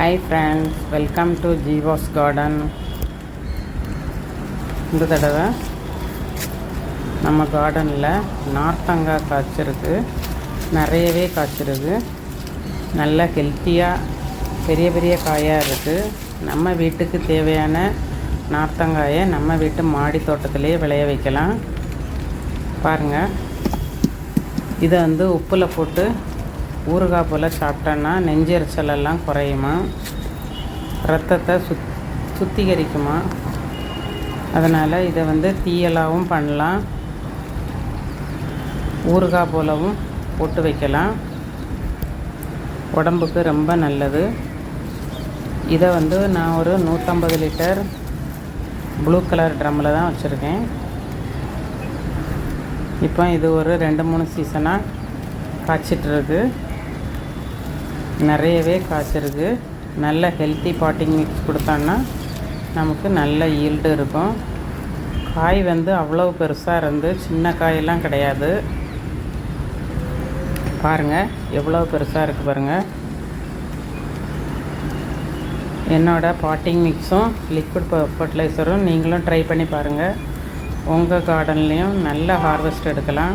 Hi friends welcome to Jeeva's garden இந்த தடவை நம்ம கார்டனில் நார்த்தங்காய் காய்ச்சிருக்கு. நிறையவே காய்ச்சிருக்கு. நல்ல ஹெல்த்தியாக பெரிய பெரிய காயாக இருக்குது நம்ம வீட்டுக்கு தேவையான நார்த்தங்காயை நம்ம வீட்டு மாடி தோட்டத்திலே விளைய வைக்கலாம். பாருங்கள் இதை வந்து உப்பில் போட்டு ஊறுகாய் போல் சாப்பிட்டோன்னா நெஞ்செரிச்சலெல்லாம் குறையுமா? ரத்தத்தை சுத் சுத்திகரிக்குமா? அதனால் இதை வந்து தீயலாகவும் பண்ணலாம். ஊறுகாய் போலவும் போட்டு வைக்கலாம். உடம்புக்கு ரொம்ப நல்லது. இதை வந்து நான் ஒரு நூற்றம்பது லிட்டர் ப்ளூ கலர் ட்ரம்மில் தான் வச்சுருக்கேன். இப்போ இது ஒரு ரெண்டு மூணு சீசனாக காய்ச்சிட்ருக்கு. நிறையவே காய்ச்சிருக்கு. நல்ல ஹெல்த்தி பாட்டிங் மிக்ஸ் கொடுத்தான்னா நமக்கு நல்ல ஈல்டு இருக்கும். காய் வந்து அவ்வளோ பெருசாக இருந்து சின்ன காயெல்லாம் கிடையாது. பாருங்கள் எவ்வளோ பெருசாக இருக்குது பாருங்கள் என்னோடய பாட்டிங் மிக்ஸும் லிக்விட் ஃபர்டிலைசரும் நீங்களும் ட்ரை பண்ணி பாருங்கள் உங்கள் கார்டன்லேயும் நல்ல ஹார்வெஸ்ட் எடுக்கலாம்.